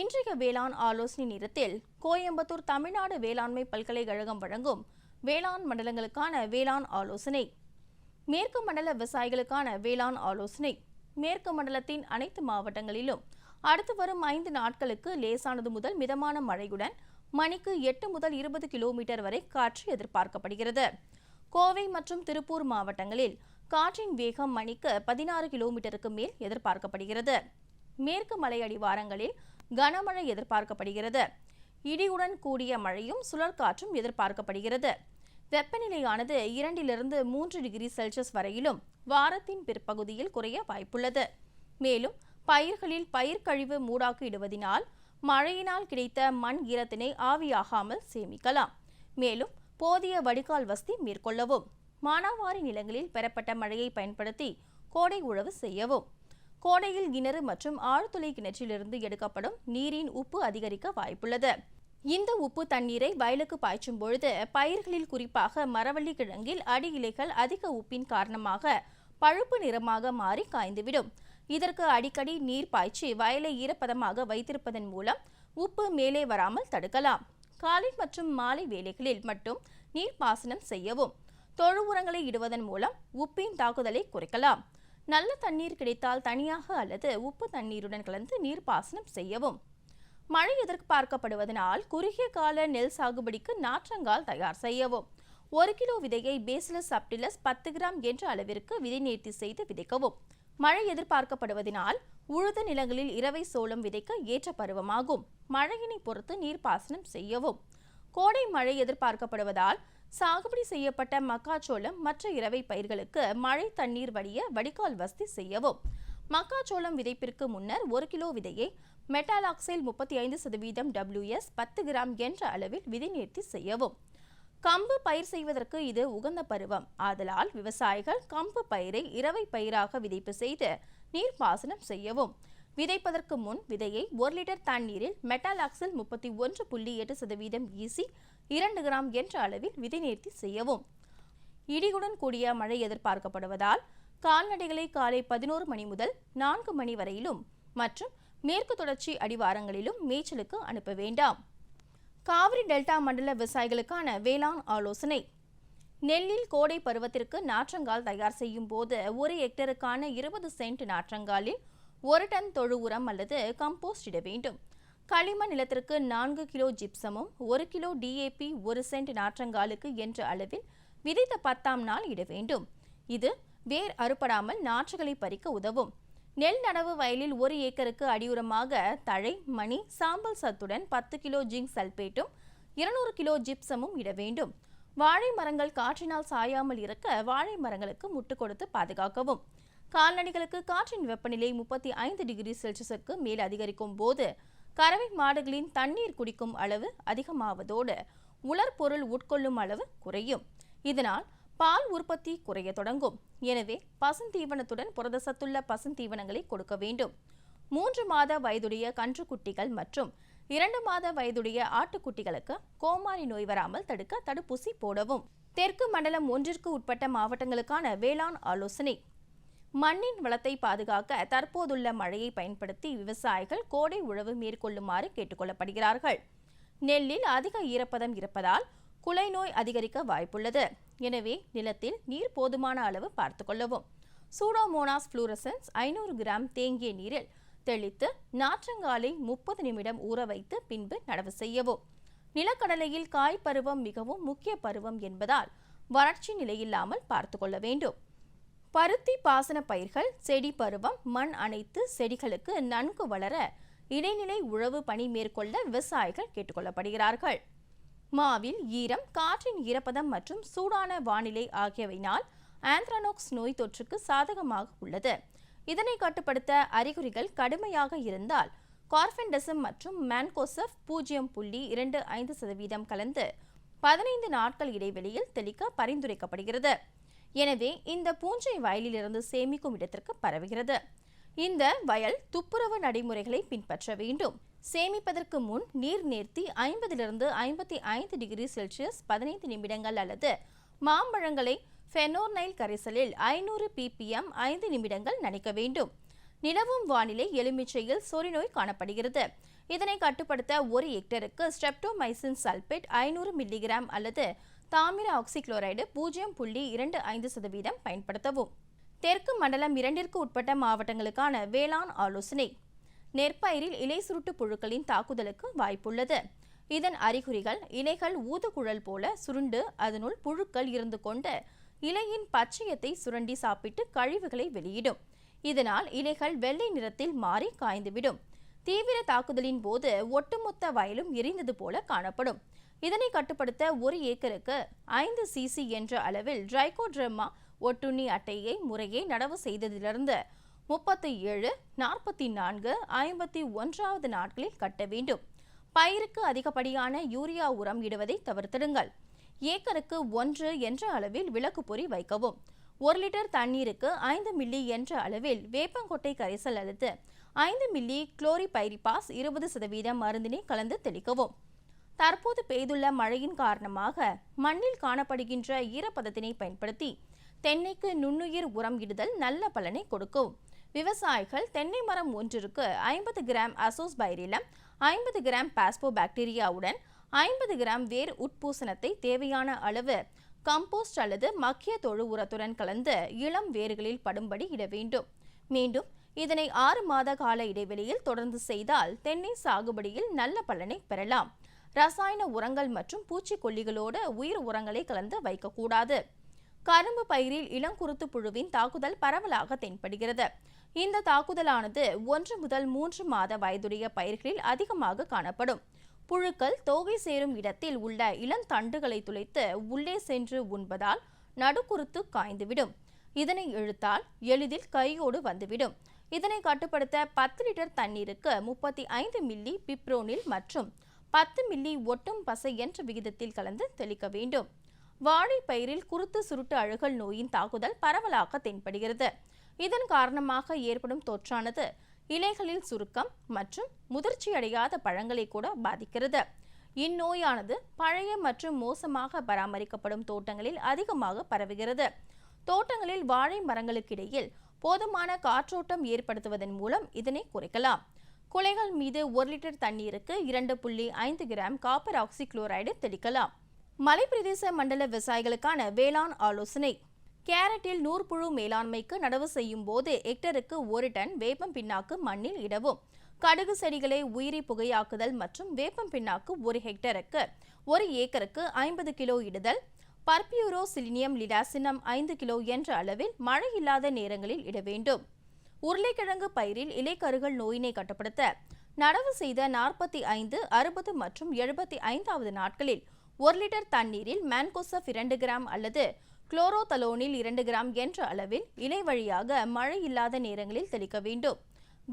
இன்றைய வேளாண் ஆலோசனை நேரத்தில் கோயம்புத்தூர் தமிழ்நாடு வேளாண்மை பல்கலைக்கழகம் வழங்கும் வேளாண் மண்டலங்களுக்கான வேளாண் ஆலோசனை. மேற்கு மண்டல விவசாயிகளுக்கான வேளாண் ஆலோசனை. மேற்கு மண்டலத்தின் அனைத்து மாவட்டங்களிலும் அடுத்து வரும் ஐந்து நாட்களுக்கு லேசானது முதல் மிதமான மழையுடன் மணிக்கு எட்டு முதல் இருபது கிலோமீட்டர் வரை காற்று எதிர்பார்க்கப்படுகிறது. கோவை மற்றும் திருப்பூர் மாவட்டங்களில் காற்றின் வேகம் மணிக்கு பதினாறு கிலோமீட்டருக்கு மேல் எதிர்பார்க்கப்படுகிறது. மேற்கு மலை அடிவாரங்களில் கனமழை எதிர்பார்க்கப்படுகிறது. இடியுடன் கூடிய மழையும் சுழற்காற்றும் எதிர்பார்க்கப்படுகிறது. வெப்பநிலையானது இரண்டிலிருந்து மூன்று டிகிரி செல்சியஸ் வரையிலும் வாரத்தின் பிற்பகுதியில் குறைய வாய்ப்புள்ளது. மேலும் பயிர்களில் பயிர்க்கழிவு மூடாக்கு இடுவதினால் மழையினால் கிடைத்த மண் ஈரத்தினை ஆவியாகாமல் சேமிக்கலாம். மேலும் போதிய வடிகால் வசதி மேற்கொள்ளவும் மானாவாரி நிலங்களில் பெறப்பட்ட மழையை பயன்படுத்தி கோடை உழவு செய்யவும். கோடையில் கிணறு மற்றும் ஆழ்துளை கிணற்றிலிருந்து எடுக்கப்படும் நீரின் உப்பு அதிகரிக்க வாய்ப்புள்ளது. இந்த உப்பு தண்ணீரை வயலுக்கு பாய்ச்சும் பொழுது பயிர்களில் குறிப்பாக மரவள்ளி கிழங்கில் அடி இலைகள் அதிக உப்பின் காரணமாக பழுப்பு நிறமாக மாறி காய்ந்துவிடும். இதற்கு அடிக்கடி நீர் பாய்ச்சி வயலை ஈரப்பதமாக வைத்திருப்பதன் மூலம் உப்பு மேலே வராமல் தடுக்கலாம். காலை மற்றும் மாலை வேலைகளில் மட்டும் நீர் பாசனம் செய்யவும் தொழு உரங்களை இடுவதன் மூலம் உப்பின் தாக்குதலை குறைக்கலாம். நல்ல தண்ணீர் கிடைத்தால் தனியாக அல்லது உப்பு தண்ணீருடன் கலந்து நீர்ப்பாசனம் செய்யவும். மழை எதிர்பார்க்கப்படுவதனால் குறுகிய கால நெல் சாகுபடிக்கு நாற்றங்கால் தயார் செய்யவும். ஒரு கிலோ விதையை பேசிலஸ் அப்டிலஸ் பத்து கிராம் என்ற அளவிற்கு விதை நேர்த்தி செய்து விதைக்கவும். மழை எதிர்பார்க்கப்படுவதனால் உழுத நிலங்களில் இரவை சோளம் விதைக்க ஏற்ற பருவமாகும். மழையினை பொறுத்து நீர்ப்பாசனம் செய்யவும். கோடை மழை எதிர்பார்க்கப்படுவதால் சாகுபடி செய்யப்பட்ட மக்காச்சோளம் மற்ற இரவை பயிர்களுக்கு மழை தண்ணீர் வடிய வடிகால் வசதி செய்யவும். மக்காச்சோளம் விதைப்பிற்கு முன்னர் ஒரு கிலோ விதையை மெட்டாலாக்சைல் முப்பத்தி ஐந்து சதவீதம் டபிள்யூஎஸ் பத்து கிராம் என்ற அளவில் விதை நேர்த்தி செய்யவும். கம்பு பயிர் செய்வதற்கு இது உகந்த பருவம். ஆதலால் விவசாயிகள் கம்பு பயிரை இரவை பயிராக விதைப்பு செய்து நீர்ப்பாசனம் செய்யவும். விதைப்பதற்கு முன் விதையை ஒரு லிட்டர் தண்ணீரில் மெட்டாலாக்சில் முப்பத்தி ஒன்று புள்ளி எட்டு சதவீதம் ஈசி இரண்டு கிராம் என்ற அளவில் விதை நேர்த்தி செய்யவும். இடியுடன் கூடிய மழை எதிர்பார்க்கப்படுவதால் கால்நடைகளை காலை பதினோரு மணி முதல் நான்கு மணி வரையிலும் மற்றும் மேற்கு தொடர்ச்சி அடிவாரங்களிலும் மேய்ச்சலுக்கு அனுப்ப வேண்டாம். காவிரி டெல்டா மண்டல விவசாயிகளுக்கான வேளாண் ஆலோசனை. நெல்லில் கோடை பருவத்திற்கு நாற்றங்கால் தயார் செய்யும் போது ஒரு ஹெக்டருக்கான இருபது சென்ட் நாற்றங்காலில் ஒரு டன் தொழு உரம் அல்லது கம்போஸ்ட் இட வேண்டும். களிமண் நிலத்திற்கு நான்கு கிலோ ஜிப்சமும் ஒரு கிலோ டிஏபி ஒரு சென்ட் நாற்றங்காலுக்கு என்ற அளவில் விதைத்த பத்தாம் நாள் இட வேண்டும். இது வேர் அறுபடாமல் நாற்றுகளை பறிக்க உதவும். நெல் நடவு வயலில் ஒரு ஏக்கருக்கு அடியுரமாக தழை மணி சாம்பல் சத்துடன் பத்து கிலோ ஜிங்க் சல்பேட்டும் இருநூறு கிலோ ஜிப்சமும் இட வேண்டும். வாழை மரங்கள் காற்றினால் சாயாமல் இருக்க வாழை மரங்களுக்கு முட்டு கொடுத்து பாதுகாக்கவும். கால்நடைகளுக்கு காற்றின் வெப்பநிலை முப்பத்தி ஐந்து டிகிரி செல்சியஸுக்கு மேல் அதிகரிக்கும் போது கறவை மாடுகளின் தண்ணீர் குடிக்கும் அளவு அதிகமாவதோடு உலர் பொருள் உட்கொள்ளும் அளவு குறையும். இதனால் பால் உற்பத்தி குறைய தொடங்கும். எனவே பசுந்தீவனத்துடன் புரதசத்துள்ள பசுந்தீவனங்களை கொடுக்க வேண்டும். மூன்று மாத வயதுடைய கன்றுக்குட்டிகள் மற்றும் இரண்டு மாத வயதுடைய ஆட்டுக்குட்டிகளுக்கு கோமாரி நோய் வராமல் தடுக்க தடுப்பூசி போடவும். தெற்கு மண்டலம் ஒன்றிற்கு உட்பட்ட மாவட்டங்களுக்கான வேளாண் ஆலோசனை. மண்ணின் வளத்தை பாதுகாக்க தற்போதுள்ள மழையை பயன்படுத்தி விவசாயிகள் கோடை உழவு மேற்கொள்ளுமாறு கேட்டுக்கொள்ளப்படுகிறார்கள். நெல்லில் அதிக ஈரப்பதம் இருப்பதால் குலை நோய் அதிகரிக்க வாய்ப்புள்ளது. எனவே நிலத்தில் நீர் போதுமான அளவு பார்த்து கொள்ளவும். சூடோமோனாஸ் ஃப்ளூரசன்ஸ் ஐநூறு கிராம் தேங்கிய நீரில் தெளித்து நாற்றங்காலை முப்பது நிமிடம் ஊற வைத்து பின்பு நடவு செய்யவும். நிலக்கடலையில் காய் பருவம் மிகவும் முக்கிய பருவம் என்பதால் வறட்சி நிலையில்லாமல் பார்த்து கொள்ள வேண்டும். பருத்தி பாசன பயிர்கள் செடி பருவம் மண் அனைத்து செடிகளுக்கு நன்கு வளர இடைநிலை உழவு பணி மேற்கொள்ள விவசாயிகள் கேட்டுக்கொள்ளப்படுகிறார்கள். மாவில் ஈரம் காற்றின் ஈரப்பதம் மற்றும் சூடான வானிலை ஆகியவையினால் ஆந்த்ரானோக்ஸ் நோய் தொற்றுக்கு சாதகமாக உள்ளது. இதனை கட்டுப்படுத்த அறிகுறிகள் கடுமையாக இருந்தால் கார்பெண்டசம் மற்றும் மேன்கோசப் பூஜ்ஜியம் புள்ளி இரண்டு ஐந்து சதவீதம் கலந்து பதினைந்து நாட்கள் இடைவெளியில் தெளிக்க பரிந்துரைக்கப்படுகிறது. எனவே இந்த பூஞ்சை வயலிலிருந்து சேமிக்கும் இடத்திற்கு பரவுகிறது. இந்த வயல் துப்புரவு நடைமுறைகளை பின்பற்ற வேண்டும். சேமிப்பதற்கு முன் நீர் நேர்த்தி ஐம்பதிலிருந்து ஐம்பத்தி ஐந்து டிகிரி செல்சியஸ் பதினைந்து நிமிடங்கள் அல்லது மாம்பழங்களை ஃபெனோர்னைல் கரைசலில் ஐநூறு பிபிஎம் ஐந்து நிமிடங்கள் நனைக்க வேண்டும். நிலவும் வானிலை எலுமிச்சையில் சொறிநோய் காணப்படுகிறது. இதனை கட்டுப்படுத்த ஒரு ஹெக்டருக்கு ஸ்ட்ரெப்டோமைசின் சல்பேட் ஐநூறு மில்லிகிராம் அல்லது தாமிர ஆக்சிக்ளோரைடு பூஜ்ஜியம் புள்ளி இரண்டு ஐந்து சதவீதம் பயன்படுத்தவும். தெற்கு மண்டலம் இரண்டிற்கு உட்பட்ட மாவட்டங்களுக்கான வேளாண் ஆலோசனை. நெற்பயிரில் இலை சுருட்டு புழுக்களின் தாக்குதலுக்கு வாய்ப்புள்ளது. இதன் அறிகுறிகள் இலைகள் ஊதுகுழல் போல சுருண்டு அதனுள் புழுக்கள் இருந்து கொண்டு இலையின் பச்சையத்தை சுரண்டி சாப்பிட்டு கழிவுகளை வெளியிடும். இதனால் இலைகள் வெள்ளை நிறத்தில் மாறி காய்ந்துவிடும். தீவிர தாக்குதலின் போது ஒட்டுமொத்த வயலும் எரிந்தது போல காணப்படும். இதனை கட்டுப்படுத்த ஒரு ஏக்கருக்கு ஐந்து சிசி என்ற அளவில் ட்ரைகோட்ரமா ஒட்டுண்ணி அட்டையை முறையே நடவு செய்ததிலிருந்து முப்பத்தி ஏழு நாற்பத்தி நான்கு ஐம்பத்தி ஒன்றாவது நாட்களில் கட்ட வேண்டும். பயிருக்கு அதிகப்படியான யூரியா உரம் இடுவதை தவிர்த்திடுங்கள். ஏக்கருக்கு ஒன்று என்ற அளவில் விளக்கு பொறி வைக்கவும். ஒரு லிட்டர் தண்ணீருக்கு ஐந்து மில்லி என்ற அளவில் வேப்பங்கொட்டை கரைசல் அல்லது ஐந்து மில்லி குளோரிபைரிபாஸ் இருபது சதவீதம் மருந்தினை கலந்து தெளிக்கவும். தற்போது பெய்துள்ள மழையின் காரணமாக மண்ணில் காணப்படுகின்ற ஈரப்பதத்தினை பயன்படுத்தி தென்னைக்கு நுண்ணுயிர் உரம் இடுதல் நல்ல பலனை கொடுக்கும். விவசாயிகள் தென்னை மரம் ஒன்றிற்கு ஐம்பது கிராம் அசோஸ் பைரிலம் ஐம்பது கிராம் பாஸ்போ பாக்டீரியாவுடன் ஐம்பது கிராம் வேர் உட்பூசணத்தை தேவையான அளவு கம்போஸ்ட் அல்லது மக்கிய தொழு உரத்துடன் கலந்து இளம் வேர்களில் படும்படி இட வேண்டும். மீண்டும் இதனை ஆறு மாத கால இடைவெளியில் தொடர்ந்து செய்தால் தென்னை சாகுபடியில் நல்ல பலனை பெறலாம். ரசாயன உரங்கள் மற்றும் பூச்சிக்கொல்லிகளோடு உயிர் உரங்களை கலந்து வைக்கக்கூடாது. கரும்பு பயிரில் இளங்குருத்து புழுவின் தாக்குதல் பரவலாக தென்படுகிறது. இந்த தாக்குதலானது ஒன்று முதல் மூன்று மாத வயதுடைய பயிர்களில் அதிகமாக காணப்படும். புழுக்கள் தோகை சேரும் இடத்தில் உள்ள இளந்தண்டுகளை துளைத்து உள்ளே சென்று உண்பதால் நடுக்குறுத்து காய்ந்துவிடும். இதனை இழுத்தால் எளிதில் கையோடு வந்துவிடும். இதனை கட்டுப்படுத்த பத்து லிட்டர் தண்ணீருக்கு முப்பத்தி ஐந்து மில்லி பிப்ரோனில் மற்றும் பத்து மில்லி ஒட்டும் பசை என்ற விகிதத்தில் கலந்து தெளிக்க வேண்டும். வாழைப்பயிரில் குருத்து சுருட்டு அழுகல் நோயின் தாக்குதல் பரவலாக தென்படுகிறது. இதன் காரணமாக ஏற்படும் தொற்றானது இலைகளில் சுருக்கம் மற்றும் முதிர்ச்சியடையாத பழங்களை கூட பாதிக்கிறது. இந்நோயானது பழைய மற்றும் மோசமாக பராமரிக்கப்படும் தோட்டங்களில் அதிகமாக பரவுகிறது. தோட்டங்களில் வாழை மரங்களுக்கிடையில் போதுமான காற்றோட்டம் ஏற்படுத்துவதன் மூலம் இதனை குறைக்கலாம். குலைகள் மீது ஒரு லிட்டர் தண்ணீருக்கு இரண்டு புள்ளி ஐந்து கிராம் காப்பர் ஆக்சிக்ளோரைடு தெளிக்கலாம். மலைப்பிரதேச மண்டல விவசாயிகளுக்கான வேளாண் ஆலோசனை. கேரட்டில் நூற்புழு மேலாண்மைக்கு நடவு செய்யும் போது ஹெக்டருக்கு ஒரு டன் வேப்பம் பின்னாக்கு மண்ணில் இடவும். கடுகு செடிகளை உயிரி புகையாக்குதல் மற்றும் வேப்பம் பின்னாக்கு ஒரு ஹெக்டருக்கு ஒரு ஏக்கருக்கு ஐம்பது கிலோ இடுதல். பர்பியூரோ சிலினியம் லிடாசினம் ஐந்து கிலோ என்ற அளவில் மழை இல்லாத நேரங்களில் இட வேண்டும். உருளைக்கிழங்கு பயிரில் இலைக்கருகள் நோயினை கட்டுப்படுத்த நடவு செய்த நாற்பத்தி ஐந்து அறுபது மற்றும் எழுபத்தி ஐந்தாவது நாட்களில் ஒரு லிட்டர் தண்ணீரில் மேன்கோசப் இரண்டு கிராம் அல்லது குளோரோதலோனில் இரண்டு கிராம் என்ற அளவில் இலை வழியாக மழை இல்லாத நேரங்களில் தெளிக்க வேண்டும்.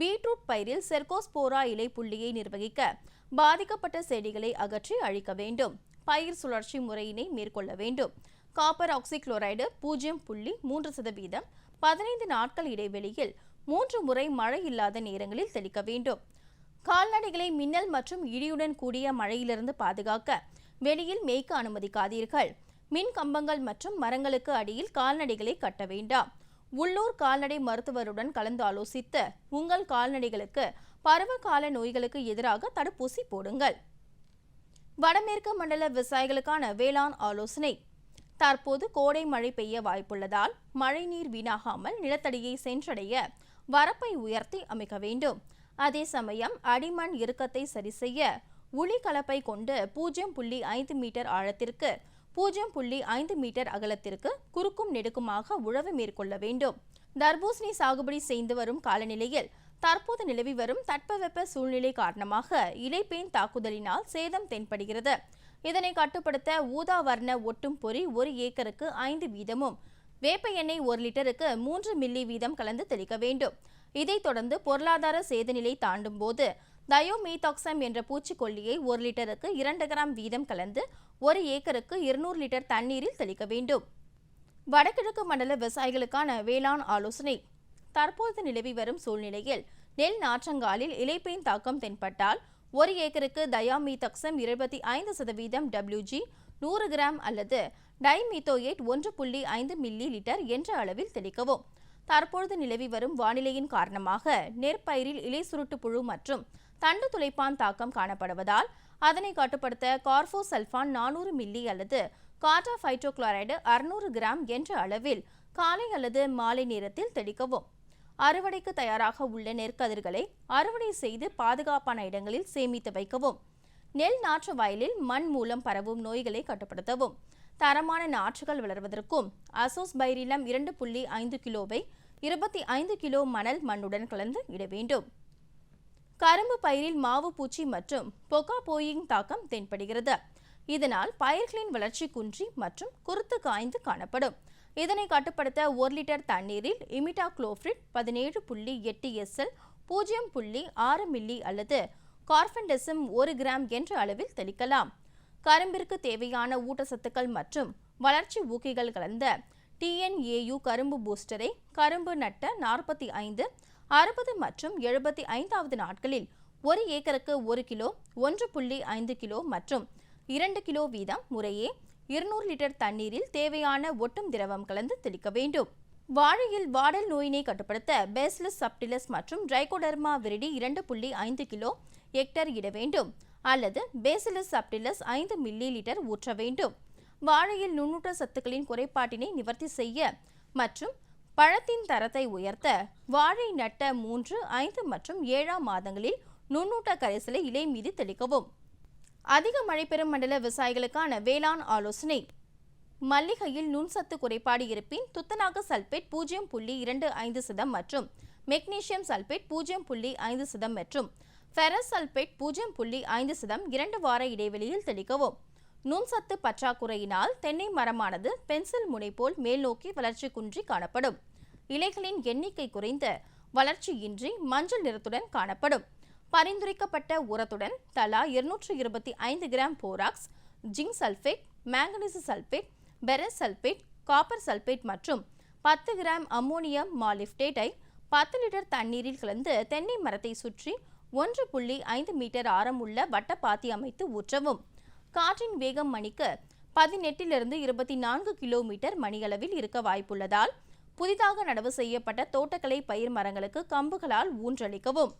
பீட்ரூட் பயிரில் செர்கோஸ்போரா இலை புள்ளியை நிர்வகிக்க பாதிக்கப்பட்ட செடிகளை அகற்றி அழிக்க வேண்டும். பயிர் சுழற்சி முறையினை மேற்கொள்ள வேண்டும். காப்பர் ஆக்சிக்ளோரைடு பூஜ்ஜியம் புள்ளி மூன்று சதவீதம் பதினைந்து நாட்கள் இடைவெளியில் மூன்று முறை மழை இல்லாத நேரங்களில் தெளிக்க வேண்டும். கால்நடைகளை மின்னல் மற்றும் இடியுடன் கூடிய மழையிலிருந்து பாதுகாக்க வெளியில் மேய்க்க அனுமதிக்காதீர்கள். மின் கம்பங்கள் மற்றும் மரங்களுக்கு அடியில் கால்நடைகளை கட்ட வேண்டாம். உள்ளூர் கால்நடை மருத்துவருடன் கலந்து ஆலோசித்து உங்கள் கால்நடைகளுக்கு பருவகால நோய்களுக்கு எதிராக தடுப்பூசி போடுங்கள். வடமேற்கு மண்டல விவசாயிகளுக்கான வேளாண் ஆலோசனை. தற்போது கோடை மழை பெய்ய வாய்ப்புள்ளதால் மழைநீர் வீணாகாமல் நிலத்தடியை சென்றடைய வரப்பை உயர்த்தி அமைக்க வேண்டும். அதே சமயம் அடிமண் இறுக்கத்தை சரிசெய்ய உளி கலப்பை கொண்டு பூஜ்ஜியம் புள்ளி ஐந்து மீட்டர் ஆழத்திற்கு பூஜ்ஜியம் புள்ளி ஐந்து மீட்டர் அகலத்திற்கு குறுக்கும் நெடுக்குமாக உழவு மேற்கொள்ள வேண்டும். தர்பூசணி சாகுபடி செய்து வரும் காலநிலையில் தற்போது நிலவி வரும் தட்பவெப்ப சூழ்நிலை காரணமாக இலைப்பேன் தாக்குதலினால் சேதம் தென்படுகிறது. இதனை கட்டுப்படுத்த ஊதா வர்ண ஒட்டும் பொறி ஒரு ஏக்கருக்கு ஐந்து வீதமும் வேப்ப எண்ணெய் ஒரு லிட்டருக்கு மூன்று மில்லி வீதம் கலந்து தெளிக்க வேண்டும். இதைத் தொடர்ந்து பொருளாதார சேதநிலை தாண்டும் போது தயோமீதாக்சம் என்ற பூச்சிக்கொல்லியை ஒரு லிட்டருக்கு இரண்டு கிராம் வீதம் கலந்து ஒரு ஏக்கருக்கு இருநூறு லிட்டர் தண்ணீரில் தெளிக்க வேண்டும். வடகிழக்கு மண்டல விவசாயிகளுக்கான வேளாண் ஆலோசனை. தற்போது நிலவி வரும் சூழ்நிலையில் நெல் நாற்றங்காலில் இலைப்பெயின் தாக்கம் தென்பட்டால் ஒரு ஏக்கருக்கு தயாமீதக்சம் இருபத்தி ஐந்து சதவீதம் டபிள்யூஜி நூறு கிராம் அல்லது டைமீத்தோயேட் ஒன்று புள்ளி ஐந்து மில்லி லிட்டர் என்ற அளவில் தெளிக்கவும். தற்பொழுது நிலவி வரும் வானிலையின் காரணமாக நெற்பயிரில் இலை சுருட்டு புழு மற்றும் தண்டு துளைப்பான் தாக்கம் காணப்படுவதால் அதனை கட்டுப்படுத்த கார்போசல்ஃபான் நானூறு மில்லி அல்லது காட்டா ஃபைட்ரோகுளோரைடு அறுநூறு கிராம் என்ற அளவில் காலை அல்லது மாலை நேரத்தில் தெளிக்கவும். அறுவடைக்கு தயாராக உள்ள நெற்கதிர்களை அறுவடை செய்து பாதுகாப்பான இடங்களில் சேமித்து வைக்கவும். நெல் நாற்று வயலில் மண் மூலம் பரவும் நோய்களை கட்டுப்படுத்தவும் தரமான நாற்றுகள் வளர்வதற்கும் அசோஸ் பைரிலம் இரண்டு புள்ளி ஐந்து கிலோவை இருபத்தி ஐந்து கிலோ மணல் மண்ணுடன் கலந்து இட வேண்டும். கரும்பு பயிரில் மாவு பூச்சி மற்றும் பொகா போயிங் தாக்கம் தென்படுகிறது. இதனால் பயிர்களின் வளர்ச்சி குன்றி மற்றும் குருத்து காய்ந்து காணப்படும். இதனை கட்டுப்படுத்த ஒரு லிட்டர் தண்ணீரில் இமிட்டா குளோஃப்ரிட் பதினேழு புள்ளி எட்டு எஸ்எல் பூஜ்ஜியம் புள்ளி ஆறு மில்லி அல்லது கார்பன்டெசிம் ஒரு கிராம் என்ற அளவில் தெளிக்கலாம். கரும்பிற்கு தேவையான ஊட்டச்சத்துக்கள் மற்றும் வளர்ச்சி ஊக்கிகள் கலந்த டிஎன்ஏயு கரும்பு பூஸ்டரை கரும்பு நட்ட நாற்பத்தி ஐந்து அறுபது மற்றும் எழுபத்தி ஐந்தாவது நாட்களில் ஒரு ஏக்கருக்கு ஒரு கிலோ ஒன்று புள்ளி ஐந்து கிலோ மற்றும் இரண்டு கிலோ வீதம் முறையே இருநூறு லிட்டர் தண்ணீரில் தேவையான ஒட்டும் திரவம் கலந்து தெளிக்க வேண்டும். வாழையில் வாடல் நோயினை கட்டுப்படுத்த பேஸ்லஸ் சப்டிலஸ் மற்றும் ட்ரைகோடர்மா விரிடி இரண்டு புள்ளி ஐந்து கிலோ ஹெக்டர் இட வேண்டும் அல்லது பேசிலஸ் அப்டிலஸ் ஐந்து மில்லி லிட்டர் ஊற்ற வேண்டும். வாழையில் நுண்ணூட்ட சத்துக்களின் குறைபாட்டினை நிவர்த்தி செய்ய மற்றும் பழத்தின் தரத்தை உயர்த்த வாழை நட்ட மூன்று ஐந்து மற்றும் ஏழாம் மாதங்களில் நுண்ணூட்ட கரைசலை இலை மீது தெளிக்கவும். அதிக மழை பெறும் மண்டல விவசாயிகளுக்கான வேளாண் ஆலோசனை. மல்லிகையில் நுண்சத்து குறைபாடு இருப்பின் துத்தநாக சல்பேட் பூஜ்ஜியம் புள்ளி இரண்டு ஐந்து சதம் மற்றும் மெக்னீசியம் சல்பேட் பூஜ்ஜியம் புள்ளி ஐந்து சதம் மற்றும் ஃபெரஸ் சல்பேட் பூஜ்ஜியம் புள்ளி ஐந்து சதம் இரண்டு வார இடைவெளியில் தெளிக்கவும். நுண்சத்து பற்றாக்குறையினால் தென்னை மரமானது பென்சில் முனை போல் மேல்நோக்கி வளர்ச்சி குன்றி காணப்படும். இலைகளின் எண்ணிக்கை குறைந்த வளர்ச்சியின்றி மஞ்சள் நிறத்துடன் காணப்படும். பரிந்துரைக்கப்பட்ட உரத்துடன் தலா இருநூற்று இருபத்தி ஐந்து gram borax zinc sulphate manganese sulphate ferrous sulphate copper sulphate மற்றும் பத்து கிராம் அம்மோனியம் மாலிஃப்டேட்டை பத்து லிட்டர் தண்ணீரில் கலந்து தென்னை மரத்தை சுற்றி ஒன்று புள்ளி ஐந்து மீட்டர் ஆரம் உள்ள வட்டப்பாத்தி அமைத்து ஊற்றவும். காற்றின் வேகம் மணிக்கு பதினெட்டிலிருந்து இருபத்தி நான்கு கிலோமீட்டர் மணியளவில் இருக்க வாய்ப்புள்ளதால் புதிதாக நடவு செய்யப்பட்ட தோட்டக்கலை பயிர் மரங்களுக்கு கம்புகளால் ஊன்றளிக்கவும்.